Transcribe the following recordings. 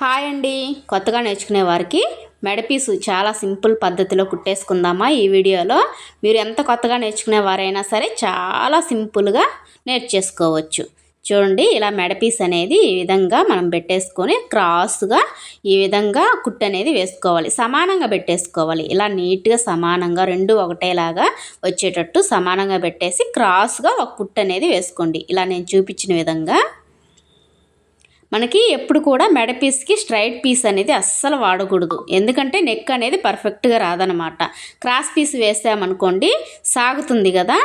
Hi అండి. కొత్తగా నేర్చుకునే వారికి మెడపీసు చాలా సింపుల్ పద్ధతిలో కుట్టేసుకుందామా ఈ వీడియోలో. మీరు ఎంత కొత్తగా నేర్చుకునే వారైనా సరే చాలా సింపుల్గా నేర్చేసుకోవచ్చు. చూడండి ఇలా మెడపీస్ అనేది ఈ విధంగా మనం పెట్టేసుకొని క్రాస్గా ఈ విధంగా కుట్టు అనేది వేసుకోవాలి. సమానంగా పెట్టేసుకోవాలి. ఇలా నీట్గా సమానంగా రెండు ఒకటేలాగా వచ్చేటట్టు సమానంగా పెట్టేసి క్రాస్గా ఒక కుట్టు అనేది వేసుకోండి. ఇలా నేను చూపించిన విధంగా మనకి ఎప్పుడు కూడా మెడ పీస్కి స్ట్రైట్ పీస్ అనేది అస్సలు వాడకూడదు. ఎందుకంటే నెక్ అనేది పర్ఫెక్ట్గా రాదనమాట క్రాస్ పీస్ వేసామనుకోండి సాగుతుంది కదా.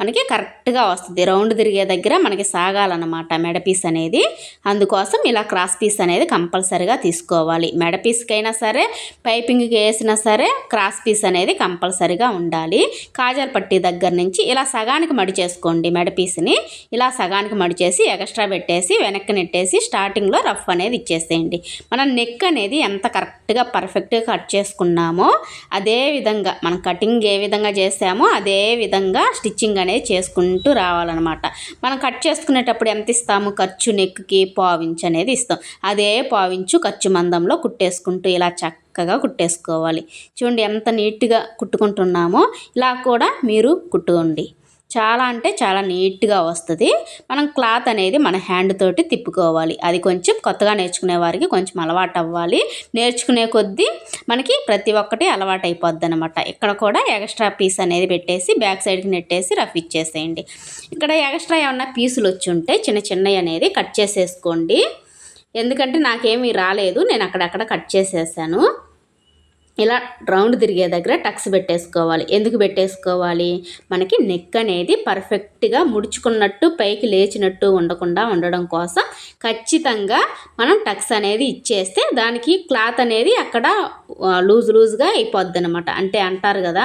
మనకి కరెక్ట్గా వస్తుంది. రౌండ్ తిరిగే దగ్గర మనకి సాగాలన్నమాట మెడ పీస్ అనేది. అందుకోసం ఇలా క్రాస్ పీస్ అనేది కంపల్సరిగా తీసుకోవాలి. మెడ పీస్కైనా సరే పైపింగ్కి వేసినా సరే క్రాస్ పీస్ అనేది కంపల్సరిగా ఉండాలి. కాజల్ పట్టి దగ్గర నుంచి ఇలా సగానికి మడి చేసుకోండి మెడ పీస్ని. ఇలా సగానికి మడి చేసి ఎక్స్ట్రా పెట్టేసి వెనక్కి నెట్టేసి స్టార్టింగ్లో రఫ్ అనేది ఇచ్చేసేయండి. మనం నెక్ అనేది ఎంత కరెక్ట్గా పర్ఫెక్ట్గా కట్ చేసుకున్నామో అదే విధంగా మనం కటింగ్ ఏ విధంగా చేసామో అదే విధంగా స్టిచ్చింగ్ అనేది చేసుకుంటూ రావాలన్నమాట. మనం కట్ చేసుకునేటప్పుడు ఎంత ఇస్తాము? ఖర్చు నెక్కి పావించు అనేది ఇస్తాం. అదే పావించు ఖర్చు మందంలో కుట్టేసుకుంటూ ఇలా చక్కగా కుట్టేసుకోవాలి. చూడండి ఎంత నీట్గా కుట్టుకుంటున్నామో ఇలా కూడా మీరు కుట్టుకోండి. చాలా అంటే చాలా నీట్గా వస్తుంది. మనం క్లాత్ అనేది మన హ్యాండ్ తోటి తిప్పుకోవాలి. అది కొంచెం కొత్తగా నేర్చుకునే వారికి కొంచెం అలవాటు అవ్వాలి. నేర్చుకునే కొద్దీ మనకి ప్రతి ఒక్కటి అలవాటు అయిపోద్ది అనమాట ఇక్కడ కూడా ఎక్స్ట్రా పీస్ అనేది పెట్టేసి బ్యాక్ సైడ్కి నెట్టేసి రఫ్ ఇచ్చేసేయండి. ఇక్కడ ఎక్స్ట్రా ఏమన్నా పీసులు వచ్చి ఉంటే చిన్న చిన్నవి అనేది కట్ చేసేసుకోండి. ఎందుకంటే నాకేమీ రాలేదు. నేను అక్కడక్కడ కట్ చేసేసాను. ఇలా రౌండ్ తిరిగే దగ్గర టక్స్ పెట్టేసుకోవాలి. ఎందుకు పెట్టేసుకోవాలి? మనకి నెక్ అనేది పర్ఫెక్ట్గా ముడుచుకున్నట్టు పైకి లేచినట్టు ఉండకుండా ఉండడం కోసం ఖచ్చితంగా మనం టక్స్ అనేది ఇచ్చేస్తే దానికి క్లాత్ అనేది అక్కడ లూజ్ లూజ్గా అయిపోద్ది అనమాట అంటే అంటారు కదా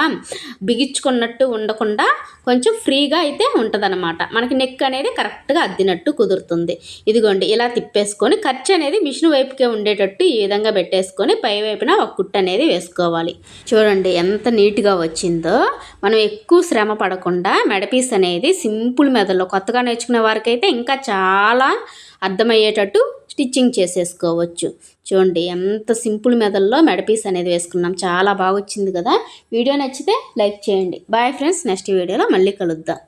బిగించుకున్నట్టు ఉండకుండా కొంచెం ఫ్రీగా అయితే ఉంటుందన్నమాట. మనకి నెక్ అనేది కరెక్ట్గా అద్దినట్టు కుదురుతుంది. ఇదిగోండి ఇలా తిప్పేసుకొని ఖర్చు అనేది మిషన్ వైపుకే ఉండేటట్టు ఈ విధంగా పెట్టేసుకొని పై వైపున ఒక కుట్టు అనేది వేసుకోవాలి చూడండి ఎంత నీట్గా వచ్చిందో. మనం ఎక్కువ శ్రమ పడకుండా మెడపీస్ అనేది సింపుల్ మెదడులో కొత్తగా నేర్చుకునే వారికైతే ఇంకా చాలా అర్థమయ్యేటట్టు స్టిచ్చింగ్ చేసేసుకోవచ్చు. చూడండి ఎంత సింపుల్ మెదల్లో మెడపీస్ అనేది వేసుకున్నాం. చాలా బాగా వచ్చింది కదా. వీడియో నచ్చితే లైక్ చేయండి. బాయ్ ఫ్రెండ్స్ నెక్స్ట్ వీడియోలో మళ్ళీ కలుద్దాం.